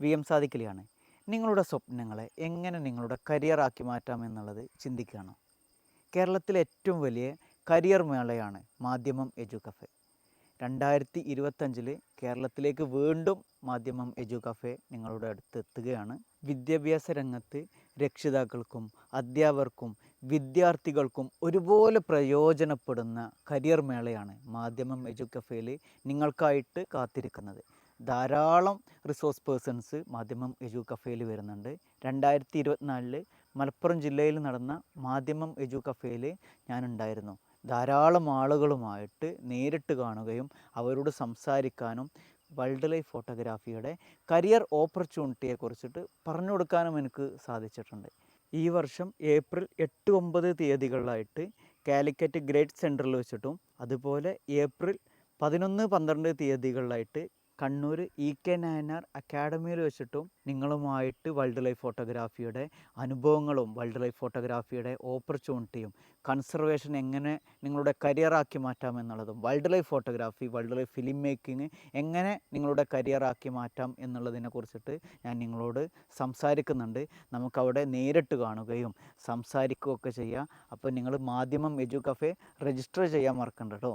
V M സാദിക്കലിയാണ്. നിങ്ങളുടെ സ്വപ്നങ്ങളെ എങ്ങനെ നിങ്ങളുടെ കരിയറാക്കി മാറ്റാം എന്നുള്ളത് ചിന്തിക്കുകയാണ്. കേരളത്തിലെ ഏറ്റവും വലിയ കരിയർ മേളയാണ് മാധ്യമം എജു കഫേ രണ്ടായിരത്തി ഇരുപത്തഞ്ചിൽ കേരളത്തിലേക്ക് വീണ്ടും മാധ്യമം എജു കഫേ നിങ്ങളുടെ അടുത്ത് എത്തുകയാണ്. വിദ്യാഭ്യാസ രംഗത്ത് രക്ഷിതാക്കൾക്കും അധ്യാപകർക്കും വിദ്യാർത്ഥികൾക്കും ഒരുപോലെ പ്രയോജനപ്പെടുന്ന കരിയർ മേളയാണ് മാധ്യമം എജു കഫേയിൽ നിങ്ങൾക്കായിട്ട് കാത്തിരിക്കുന്നത്. ധാരാളം റിസോഴ്സ് പേഴ്സൺസ് മാധ്യമം എജു കഫേയിൽ വരുന്നുണ്ട്. രണ്ടായിരത്തി ഇരുപത്തിനാലിൽ മലപ്പുറം ജില്ലയിൽ നടന്ന മാധ്യമം എജു കഫേയിൽ ഞാനുണ്ടായിരുന്നു. ധാരാളം ആളുകളുമായിട്ട് നേരിട്ട് കാണുകയും അവരോട് സംസാരിക്കാനും വൈൽഡ് ലൈഫ് ഫോട്ടോഗ്രാഫിയുടെ കരിയർ ഓപ്പർച്യൂണിറ്റിയെ കുറിച്ചിട്ട് പറഞ്ഞു കൊടുക്കാനും എനിക്ക് സാധിച്ചിട്ടുണ്ട്. ഈ വർഷം ഏപ്രിൽ എട്ട് ഒമ്പത് തീയതികളിലായിട്ട് കാലിക്കറ്റ് ഗ്രേറ്റ് സെന്ററിൽ വെച്ചിട്ടും അതുപോലെ ഏപ്രിൽ പതിനൊന്ന് പന്ത്രണ്ട് തീയതികളിലായിട്ട് കണ്ണൂർ ഇ കെ നായനാർ അക്കാഡമിയിൽ വെച്ചിട്ടും നിങ്ങളുമായിട്ട് വൈൽഡ് ലൈഫ് ഫോട്ടോഗ്രാഫിയുടെ അനുഭവങ്ങളും വൈൽഡ് ലൈഫ് ഫോട്ടോഗ്രാഫിയുടെ ഓപ്പർച്യൂണിറ്റിയും കൺസർവേഷൻ എങ്ങനെ നിങ്ങളുടെ കരിയറാക്കി മാറ്റാം എന്നുള്ളതും wildlife photography wildlife film making എങ്ങനെ നിങ്ങളുടെ കരിയറാക്കി മാറ്റാം എന്നുള്ളതിനെ കുറിച്ചിട്ട് ഞാൻ നിങ്ങളോട് സംസാരിക്കുന്നുണ്ട്. നമുക്കവിടെ നേരിട്ട് കാണുകയും സംസാരിക്കുകയൊക്കെ ചെയ്യാം. അപ്പോൾ നിങ്ങൾ മാധ്യമം എജു കഫേ രജിസ്റ്റർ ചെയ്യാൻ മറക്കണ്ട കേട്ടോ